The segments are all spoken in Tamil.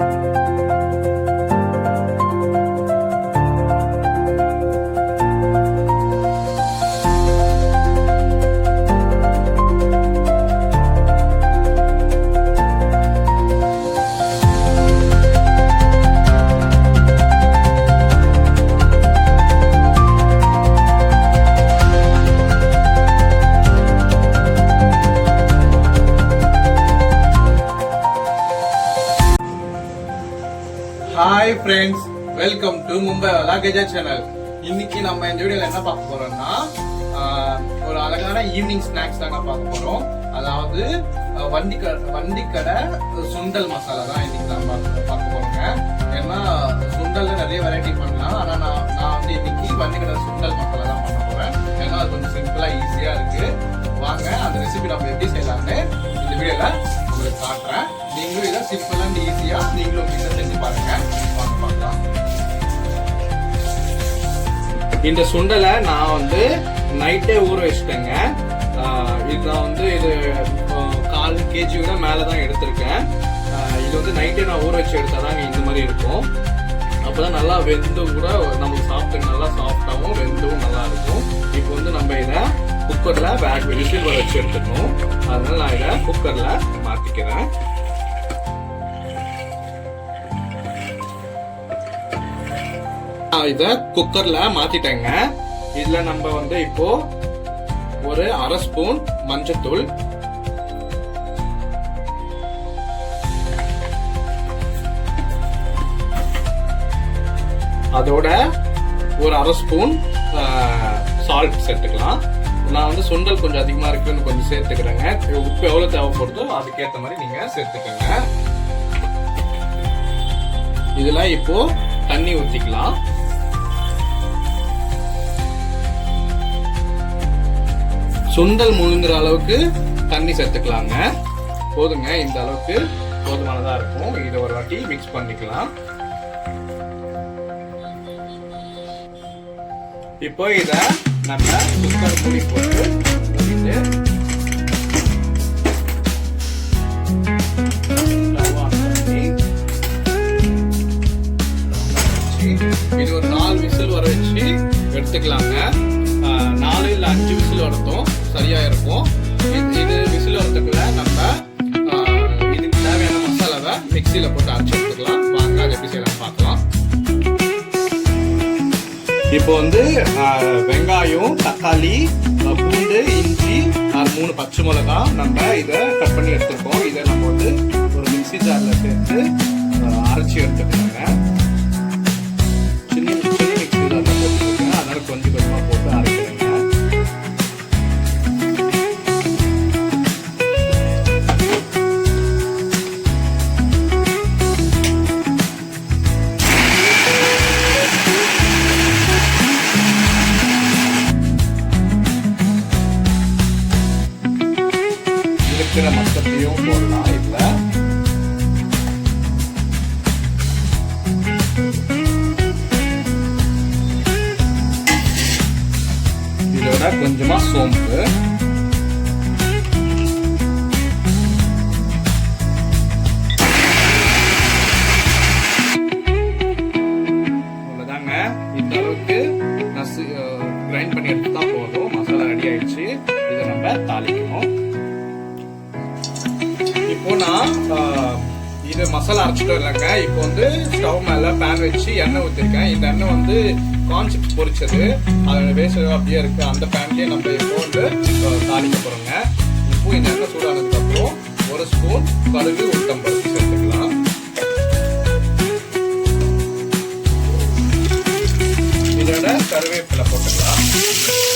you வெல்கம் டு மும்பை வலாகேஜா சேனல் இன்னைக்கு நம்ம இந்த வீடியோல என்ன பார்க்க போறோம்னா ஒரு அழகான ஈவினிங் ஸ்நாக்ஸ் தாங்க பார்க்க போறோம். அதாவது வண்டி கடை வண்டி கடை சுண்டல் மசாலா தான் இன்னைக்கு நம்ம பார்க்க போறோங்க. ஏன்னா சுண்டல்ல நிறைய வெரைட்டி பண்ணலாம். ஆனா நான் நான் வந்து இன்னைக்கு வண்டி கடை சுண்டல் மசாலா தான் பண்ண போறேன். ஏன்னா அது கொஞ்சம் சிம்பிளா ஈஸியா இருக்கு. வாங்க அந்த ரெசிபி நம்ம எப்படி செய்யலாம்னு இந்த வீடியோல உங்களுக்கு காட்டுறேன். நீங்களும் இதை சிம்பிளா அண்ட் ஈஸியா நீங்களும் இந்த சுண்டலை நான் வந்து நைட்டே ஊற வச்சுட்டேங்க. இதுதான் வந்து இது கால் கேஜி விட மேலே தான் எடுத்திருக்கேன் இது வந்து நைட்டே நான் ஊற வச்சு எடுத்தாதாங்க இந்த மாதிரி இருக்கும். அப்போ தான் நல்லா வெந்து கூட நமக்கு சாப்பிட்டு நல்லா சாஃப்டாகவும் வெந்தும் நல்லா இருக்கும். இப்போ வந்து நம்ம இதை குக்கரில் பேக் விசில் வர வச்சு எடுத்துக்கணும். அதனால நான் இதை குக்கரில் மாற்றிக்கிறேன் இதை குக்கர்ல மாத்திட்டேங்க. இதுல நம்ம வந்து இப்போ ஒரு அரை ஸ்பூன் மஞ்சத்தூள். அதோட ஒரு அரை ஸ்பூன் சால்ட் சேர்த்துக்கலாம். நான் வந்து சுண்டல் கொஞ்சம் அதிகமா இருக்குன்னு கொஞ்சம் சேர்த்துக்கிறேங்க. உப்பு எவ்வளவு தேவைப்படுதோ அதுக்கேற்ற மாதிரி நீங்க சேர்த்துக்கோங்க. இதெல்லாம் இப்போ தண்ணி ஊத்திக்கலாம். சுண்டல் முழுங்குற அளவுக்கு தண்ணி சேர்த்துக்கலாங்க. போதுங்க இந்த அளவுக்கு போதுமானதா இருக்கும். இதை ஒரு வாட்டி மிக்ஸ் பண்ணிக்கலாம். இப்போ இத நம்ம குக்கர் மூடி போட்டு இது ஒரு நாலு விசில் வர வச்சு எடுத்துக்கலாங்க. நாலு இல்லை அஞ்சு விசில் வரட்டும். சரியா இருக்கும் இது- விசில் வரதுக்குள்ள நம்ம இதுக்கு தேவையான மசாலாவை மிக்சியில போட்டு அரைச்சி எடுத்துக்கலாம். வாங்க அதை எப்படி செய்யலாம் பார்க்கலாம். இப்போ வந்து வெங்காயம் தக்காளி பூண்டு இஞ்சி மூணு பச்சை மிளகா நம்ம இதை கட் பண்ணி எடுத்துருக்கோம். இதை நம்ம வந்து ஒரு மிக்ஸி ஜார்ல சேர்த்து அரைச்சி எடுத்துக்கலாங்க இருக்கிற மொத்தத்தையும் போடலாம் இதுல இதோட கொஞ்சமா சோம்பு மசாலா இல்லைங்க இப்போ வந்து ஸ்டவ் மேலே பேன் வச்சு எண்ணெய் ஊற்றிருக்கேன் இந்த எண்ணெய் வந்து கான்செப்ட் பொரிச்சது. அதோட வேஸ்ட் அப்படியே இருக்கு. அந்த பேன்லேயே நம்ம இப்போ வந்து தாளிக்க போகிறோங்க இப்போ இந்த எண்ணெய் சூடானதுக்கப்புறம் ஒரு ஸ்பூன் கடுகு உளுத்தம்பருப்பு சேர்த்துக்கலாம். இதோட கருவேப்பிலை போட்டுக்கலாம்.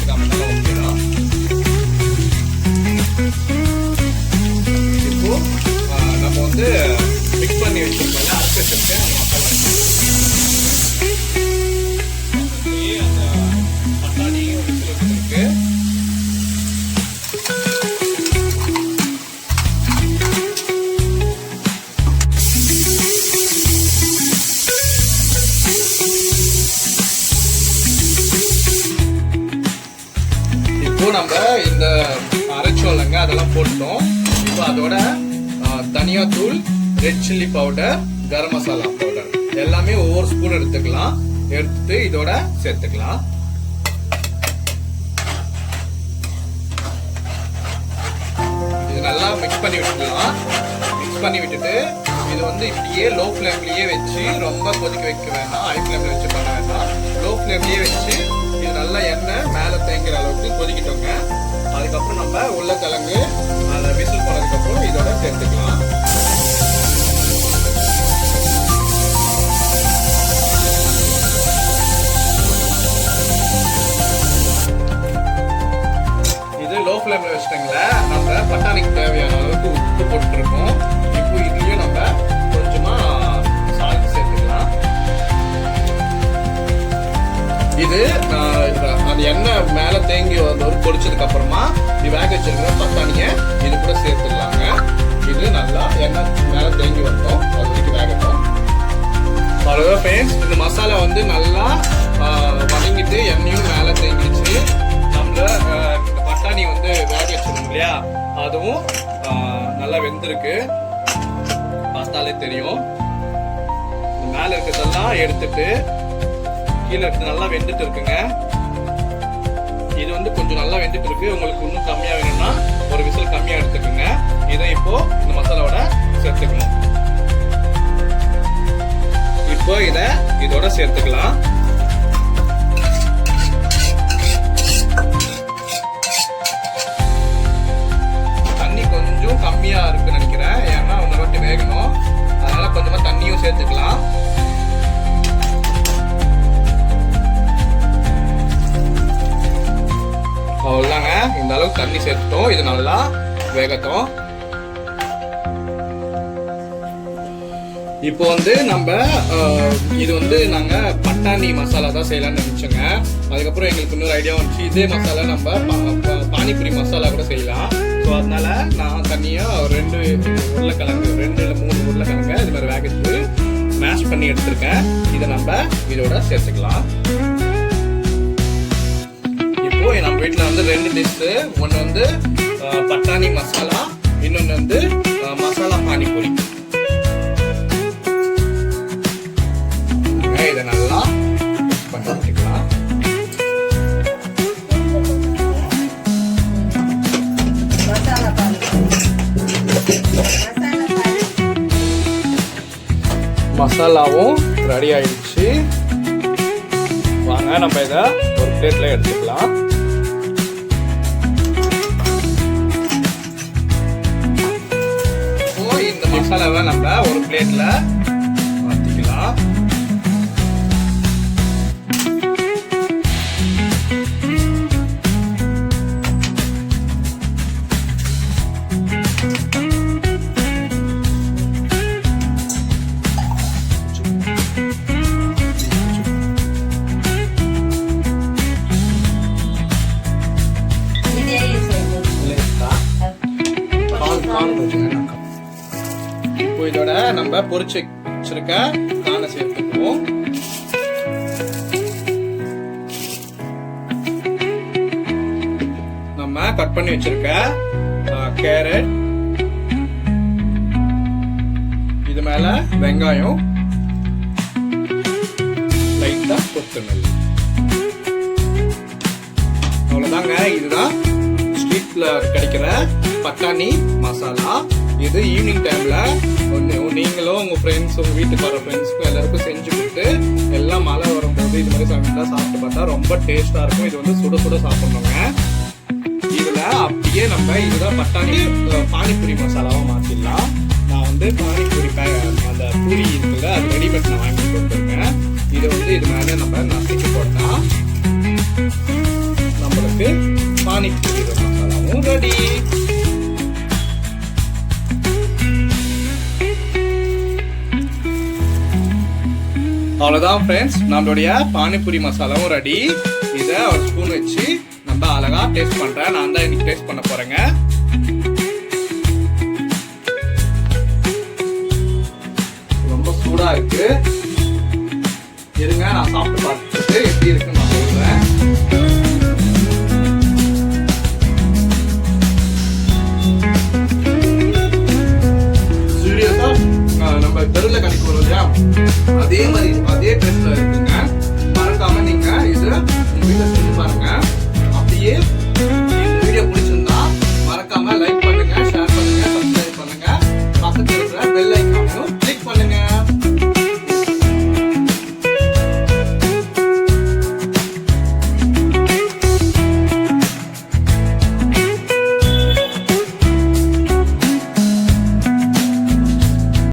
பிடிக்காதவங்க சேர்த்துக்காம இருந்தாலும் ஓகே தான் இப்போ நம்ம வந்து மிக்ஸ் பண்ணி வச்சிருக்கோம் அதெல்லாம் போட்டோம் இப்போ அதோட தனியா தூள் red chilli powder garam masala powder எல்லாமே ஒவ்வொரு ஸ்பூன் எடுத்துக்கலாம். எடுத்துட்டு இதோட சேர்த்துக்கலாம். இது நல்லா மிக்ஸ் பண்ணி விட்டுக்கலாம். மிக்ஸ் பண்ணி விட்டுட்டு இது வந்து இப்படியே லோ ஃப்ளேம்லயே வச்சு ரொம்ப கொதிக்க வைக்க வேண்டாம். ஹை ஃப்ளேம்ல வச்சு பண்ண வேண்டாம். லோ ஃப்ளேம்லயே வச்சு இது நல்லா எண்ணெய் மேலே தேங்குற அளவுக்கு கொதிக்கிட்டோங்க. அதுக்கப்புறம் நம்ம உருளைக்கிழங்கு அதை விசில் போனதுக்கப்புறம் இதோட சேர்த்துக்கலாம். இது லோ ஃப்ளேமில் வச்சுட்டோங்களே நம்ம பட்டாணிக்கு தேவையான அளவுக்கு உப்பு போட்டுருக்கோம். இப்போ இதுலேயும் நம்ம கொஞ்சமாக சால்ட் சேர்த்துக்கலாம். இது நான் அந்த எண்ணெய் மேலே தேங்கி வந்து ஒரு பொரிச்சதுக்கு அப்புறமா நீ வேக வச்சிருக்கிற பட்டாணியை இது கூட சேர்த்துடலாங்க. இது நல்லா எண்ணெய் மேலே தேங்கி வந்தோம் அது வரைக்கும் வேகட்டும். அவ்வளோ ஃப்ரெண்ட்ஸ் இந்த மசாலா வந்து நல்லா வதங்கிட்டு எண்ணெயும் மேலே தேங்கிடுச்சு. நம்மள பட்டாணி வந்து வேக வச்சிருக்கோம் இல்லையா? அதுவும் நல்லா வெந்திருக்கு. பார்த்தாலே தெரியும். மேலே இருக்கிறதெல்லாம் எடுத்துட்டு கீழே இருக்கிறது நல்லா வெந்துட்டு இருக்குங்க. இது வந்து கொஞ்சம் நல்லா வெந்துட்டு இருக்கு. உங்களுக்கு இன்னும் கம்மியா வேணும்னா ஒரு விசில் கம்மியா எடுத்துக்கோங்க. இதை இப்போ இந்த மசாலாவோட சேர்த்துக்கணும். இப்போ இத இதோட சேர்த்துக்கலாம். தண்ணி கொஞ்சம் கம்மியா இருக்குன்னு நினைக்கிறேன். ஏன்னா ஒன்று ரொட்டி வேகணும். அதனால கொஞ்சமா தண்ணியும் சேர்த்துக்கலாம். தண்ணி சேர்த்துட்டோம். இது நல்லா வேகட்டும். இப்போ வந்து நம்ம இது வந்து நாங்கள் பட்டாணி மசாலா தான் செய்யலாம்னு நினச்சோங்க. அதுக்கப்புறம் எங்களுக்கு இன்னொரு ஐடியா வந்துச்சு. இதே மசாலா நம்ம பானிபூரி மசாலா கூட செய்யலாம். ஸோ அதனால நான் தனியாக ரெண்டு உருளைக்கிழங்கு ரெண்டு இல்லை மூணு உருளைக்கிழங்கு இது மாதிரி வேக மேஷ் பண்ணி எடுத்திருக்கேன். இதை நம்ம இதோட சேர்த்துக்கலாம். இப்போது நம்ம வீட்டில் வந்து ரெண்டு டிஷ்ஷு ஒன்று வந்து பட்டாணி மசாலா இன்னொன்று வந்து மசாலா பானிபூரி. இதை நல்லா பண்ணிக்கலாம் மசாலாவும் ரெடி ஆயிடுச்சு. வாங்க நம்ம இதை ஒரு பிளேட்ல எடுத்துக்கலாம். மசாலாவை நம்ம ஒரு பிளேட்டில் இப்போ இதோட நம்ம பொறிச்சு வச்சிருக்க காலை சேர்த்துக்குவோம். நம்ம கட் பண்ணி வச்சிருக்க கேரட் இது மேல வெங்காயம் லைட்டா கொத்தமல்லி. அவ்வளவுதாங்க. இதுதான் ஸ்ட்ரீட்ல கிடைக்கிற பட்டாணி மசாலா. இது ஈவினிங் டைம்ல நீங்களும் உங்க ஃப்ரெண்ட்ஸ் உங்க வீட்டுக்கு வர ஃப்ரெண்ட்ஸ்க்கும் எல்லாருக்கும் செஞ்சு கொடுத்து எல்லாம் மழை வரும்போது இது மாதிரி சாப்பிட்டா சாப்பிட்டு பார்த்தா ரொம்ப டேஸ்டா இருக்கும். இது வந்து சுட சுட சாப்பிடணுங்க. இதுல அப்படியே நம்ம இதுதான் பட்டாணி பானிபூரி மசாலாவா மாத்திடலாம். நான் வந்து பானிபூரி அந்த பூரி இருக்குல்ல அது ரெடிமேட் நான் வாங்கி கொடுத்துருக்கேன் இதை வந்து இது மேலே நம்ம நசுக்கி போட்டா நம்மளுக்கு பானிபூரி மசாலாவும் ரெடி அவ்வளோதான் ஃப்ரெண்ட்ஸ் நம்மளுடைய பானிபூரி மசாலாவும் ரெடி இதை ஒரு ஸ்பூன் வச்சு நம்ம அழகாக டேஸ்ட் பண்ணுறேன் நான் தான் இன்னைக்கு டேஸ்ட் பண்ண போறேங்க. ரொம்ப சூடாக இருக்குது இருங்க நான் சாப்பிட்டு பார்த்து